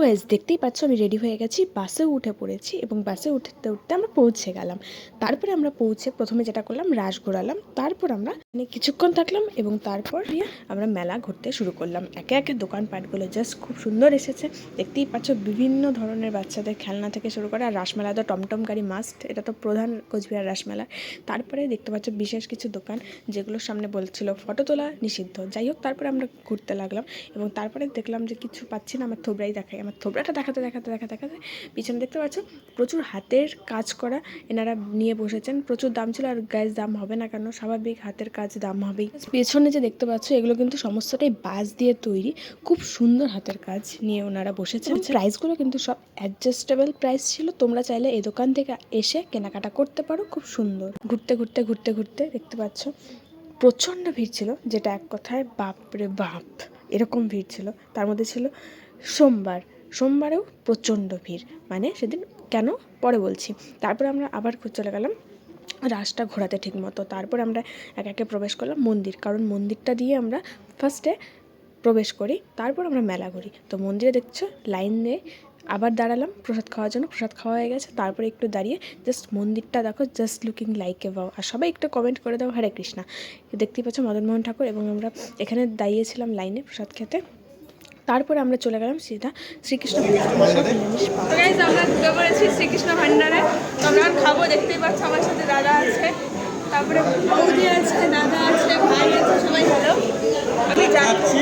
Guys দেখতেই পাচ্ছ আমি রেডি হয়ে গেছি বাসে উঠে পড়েছি এবং বাসে উঠতে উঠতে আমরা পৌঁছে গেলাম। তারপরে আমরা পৌঁছে প্রথমে যেটা করলাম রাস ঘোরালাম তারপর আমরা মানে কিছুক্ষণ থাকলাম এবং তারপর আমরা মেলা ঘুরতে শুরু করলাম। একে একে দোকানপাটগুলো জাস্ট খুব সুন্দর এসেছে। দেখতেই পাচ্ছ বিভিন্ন ধরনের বাচ্চাদের খেলনা থেকে শুরু করে আর রাসমেলা তো টমটম গাড়ি মাস্ট এটা তো প্রধান কোচবিহার রাসমেলা। তারপরে দেখতে পাচ্ছ বিশেষ কিছু দোকান যেগুলোর সামনে বলছিল ফটো তোলা নিষিদ্ধ। যাই হোক, তারপরে আমরা ঘুরতে লাগলাম এবং তারপরে দেখলাম যে কিছু পাচ্ছি না, আমার থোবরাই দেখাই আমার থোবরাটা দেখাতে দেখাতে দেখাতে দেখাতে পিছনে দেখতে পাচ্ছ প্রচুর হাতের কাজ করা এনারা নিয়ে বসেছেন। প্রচুর দাম ছিল আর গ্যাস দাম হবে না কেন? স্বাভাবিক হাতের কাজ দাম হবেই পেছনে যে দেখতে পাচ্ছ এগুলো কিন্তু সমস্তটাই বাঁশ দিয়ে তৈরি। খুব সুন্দর হাতের কাজ নিয়ে ওনারা বসেছেন। প্রাইসগুলো কিন্তু সব অ্যাডজাস্টেবল প্রাইস ছিল। তোমরা চাইলে এই দোকান থেকে এসে কেনাকাটা করতে পারো। খুব সুন্দর। ঘুরতে ঘুরতে ঘুরতে ঘুরতে দেখতে পাচ্ছ প্রচণ্ড ভিড় ছিল। যেটা এক কথায় বাপরে বাপ এরকম ভিড় ছিল। তার মধ্যে ছিল সোমবার। সোমবারেও প্রচণ্ড ভিড়। মানে সেদিন কেন? পরে বলছি। তারপরে আমরা আবার চলে গেলাম রাসটা ঘোরাতে ঠিক মতো। তারপর আমরা এক একে প্রবেশ করলাম মন্দির, কারণ মন্দিরটা দিয়ে আমরা ফার্স্টে প্রবেশ করি, তারপর আমরা মেলা ঘুরি। তো মন্দিরে দেখছ, লাইন দিয়ে আবার দাঁড়ালাম প্রসাদ খাওয়ার জন্য, প্রসাদ খাওয়া হয়ে গেছে। তারপরে একটু দাঁড়িয়ে জাস্ট মন্দিরটা দেখো just looking like a wow আর সবাই একটু কমেন্ট করে দাও, হরে কৃষ্ণা। দেখতেই পাচ্ছ মদনমোহন ঠাকুর এবং আমরা এখানে দাঁড়িয়েছিলাম লাইনে প্রসাদ খেতে। তারপরে আমরা চলে গেলাম সেটা শ্রীকৃষ্ণ আমরা ঢুকে পড়েছি শ্রীকৃষ্ণ ভান্ডারে তো আমরা এখন খাব দেখতেই পাচ্ছ আমার সাথে দাদা আছে। তারপরে বৌদি আছে দাদা আছে ভাই আছে সবাই ভালো। আমি যাচ্ছি।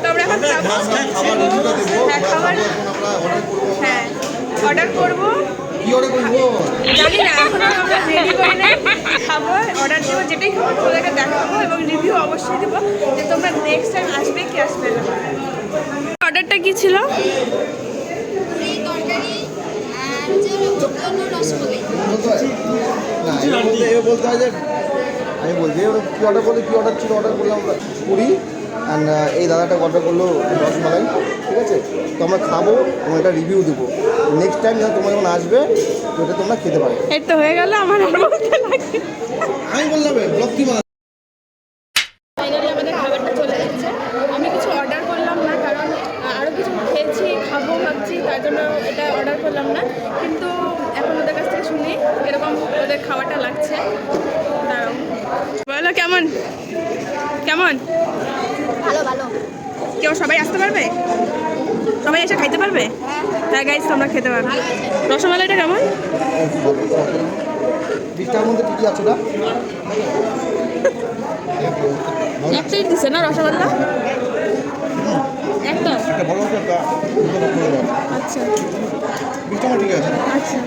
তো আমরা এখন হ্যাঁ খাবার হ্যাঁ অর্ডার করব। জানি না এখন আমরা রেডি করে নেই খাব অর্ডার দেবো যেটাই খাব তোমাদেরকে দেখাবো এবং রিভিউ অবশ্যই দেবো যে তোমরা নেক্সট টাইম আসবে কি আসবে না। অর্ডারটা কি ছিল? না আমি বলছি এবার কী অর্ডার করলে কী অর্ডার ছিল অর্ডার করলাম আমরা পুরি অ্যান্ড এই দাদাটা অর্ডার করল রসমালাই ঠিক আছে? তো আমরা খাব এবং এটা রিভিউ দেবো। নেক্সট টাইম যখন তোমরা যখন আসবে এটা তোমরা খেতে পারো। এই তো হয়ে গেল আমার আর বলতে লাগে আমি বললাম ব্লগ কী ফাইনালি আমাদের খাবারটা চলে এসেছে। আমি কিছু অর্ডার করলাম না কারণ আরও কিছু খেয়েছি খাব ভাবছি তার জন্য এটা অর্ডার করলাম না। কিন্তু এখন ওদের কাছ থেকে শুনি এরকম ওদের খাবারটা লাগছে। বলো কেমন? কেমন? ভালো ভালো। কেউ সবাই আসতে পারবে? সবাই এসে খাইতে পারবে? হ্যাঁ গাইজ তোমরা খেতে পারবে। রসমালাইটা কেমন? একটাই দিছে না রসগোল্লা একটা। আচ্ছা। আচ্ছা।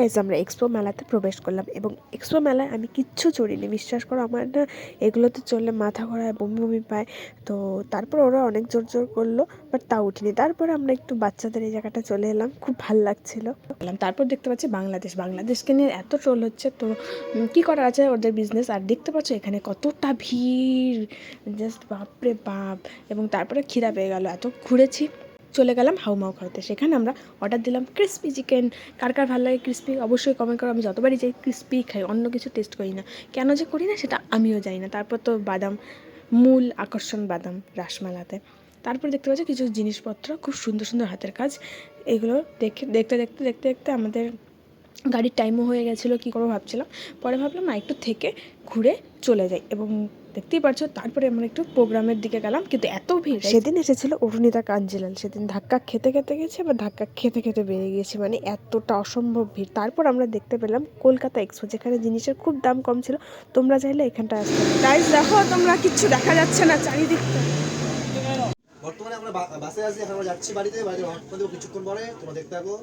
গাইজ আমরা এক্সপো মেলাতে প্রবেশ করলাম এবং এক্সপো মেলায় আমি কিচ্ছু চড়িনি। বিশ্বাস করো, আমার না এগুলোতে চললে মাথা ঘোরায় বমি বমি পায়। তো তারপর ওরা অনেক জোর জোর করল বাট তা উঠিনি। তারপর আমরা একটু বাচ্চাদের এই জায়গাটা চলে এলাম, খুব ভালো লাগছিল। তারপর দেখতে পাচ্ছি বাংলাদেশ। বাংলাদেশকে নিয়ে এত ট্রোল হচ্ছে, তো কি করার আছে ওদের বিজনেস আর দেখতে পাচ্ছ এখানে কতটা ভিড়। জাস্ট বাপরে বাপ। এবং তারপরে খিদা পেয়ে গেল। এত ঘুরেছি। চলে গেলাম হাউমাউ খাওয়াতে। সেখানে আমরা অর্ডার দিলাম ক্রিস্পি চিকেন কার কার ভালো লাগে ক্রিস্পি অবশ্যই কমেন্ট করো। আমি যতবারই যাই ক্রিস্পি খাই, অন্য কিছু টেস্ট করি না। কেন যে করি না সেটা আমিও জানি না। তারপর তো বাদাম, মূল আকর্ষণ বাদাম রাসমালাতে তারপর দেখতে পাচ্ছি কিছু জিনিসপত্র, খুব সুন্দর সুন্দর হাতের কাজ। এগুলো দেখে, দেখতে দেখতে দেখতে দেখতে আমাদের গাড়ির টাইমও হয়ে গেছিল কী করব ভাবছিলাম। পরে ভাবলাম না একটু থেকে ঘুরে চলে যাই। এবং দেখতেই পারছ তারপরে আমরা একটু প্রোগ্রামের দিকে গেলাম কিন্তু এত ভিড় সেদিন এসেছিল অরুণিতা কাঞ্জিলাল। সেদিন ধাক্কা খেতে খেতে গেছে বা ধাক্কা খেতে খেতে বেরিয়ে গেছে মানে এতটা অসম্ভব ভিড়। তারপর আমরা দেখতে পেলাম কলকাতা এক্সপো যেখানে জিনিসের খুব দাম কম ছিল। তোমরা চাইলে এখানটা আসতে পারো। গাইজ দেখো তোমরা কিচ্ছু দেখা যাচ্ছে না চারিদিকটা। বর্তমানে আমরা বাসে আছি এখন আমরা যাচ্ছি বাড়িতে বাড়িতে কিছুক্ষণ পরে তোমরা দেখতে থাকো।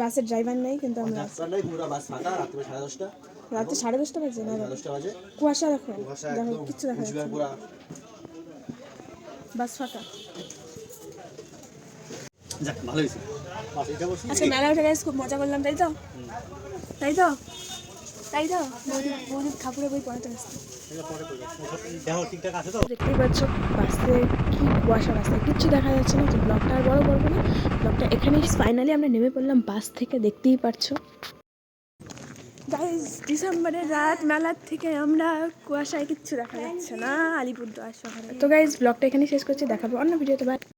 বাসের ড্রাইভার নেই কিন্তু আমরা রাতে সাড়ে দশটা? বাজে না কুয়াশা দেখো দেখো কিচ্ছু দেখা যাচ্ছে বাস ফাঁকা। আচ্ছা মেলা উঠে গেছে খুব মজা করলাম তাই তো? তাই তো? তাই তো? বৌদি বৌদি ঠাকুরের বই পড়াতে ব্যস্ত। দেখো ঠিকঠাক আছে তো? দেখতেই পাচ্ছ বাসে কি কুয়াশা রাস্তায় কিচ্ছু দেখা যাচ্ছে না তো ব্লগটা আর বড় করব না। ব্লগটা এখানেই ফাইনালি আমরা নেমে পড়লাম বাস থেকে দেখতেই পাচ্ছ। গাইজ ডিসেম্বরের রাত মেলার থেকে আমরা কুয়াশায় কিচ্ছু দেখা যাচ্ছে না আলিপুরদুয়ার শহরে। তো গাইজ ব্লগটা এখানে শেষ করছি দেখাবো অন্য ভিডিওতে বাই